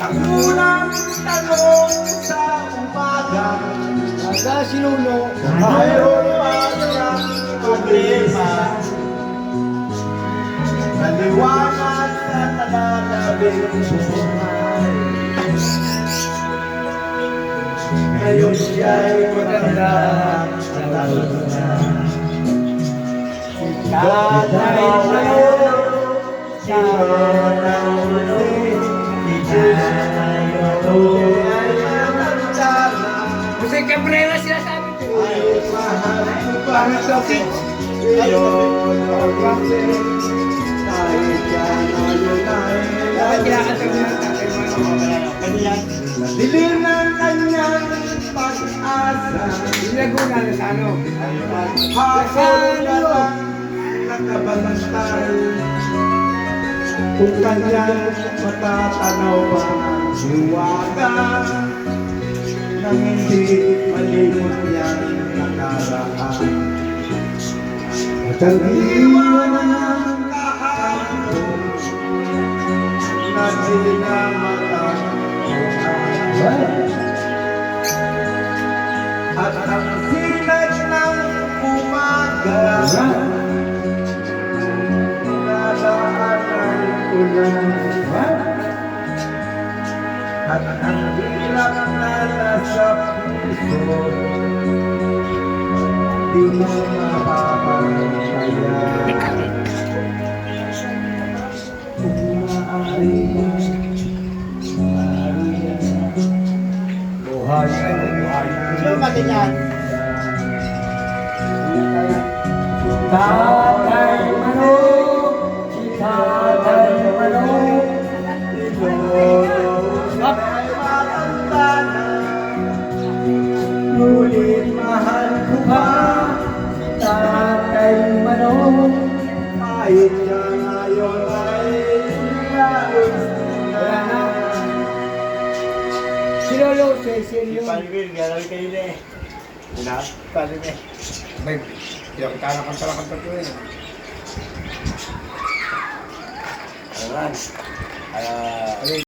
Ang unang tanong sa umaga Aga, si Lolo. Mayroon pa siyang problema. Naliwanag sa talalabing buhay. Ngayon siya'y maganda lalo na Tatay Manong, sino pa sa Ngayon ang kasi Kahit yan ngayon ay Dapat kinakatag mo ng tatay mo. Dilim ng kanyang pag-asa Sinaguna na sa ano. Hapon na lang nakabantay Kung kanyang matatanaw pa ng hiwaga Nang hindi malimot At ang kahapon Na di na matatawa at ang sinag ng umaga Nadaanan ko na At ang hirap na nasa puso Di mo Buhay ay buhay Sino matinyan? Tatay Manong, si Tatay Manong, Up! Ay Si Sergio. Palwil, gano'n kayo na eh. Wala? Palwil. May, tanong kang talagang pagkuhin. Ayan. Ah,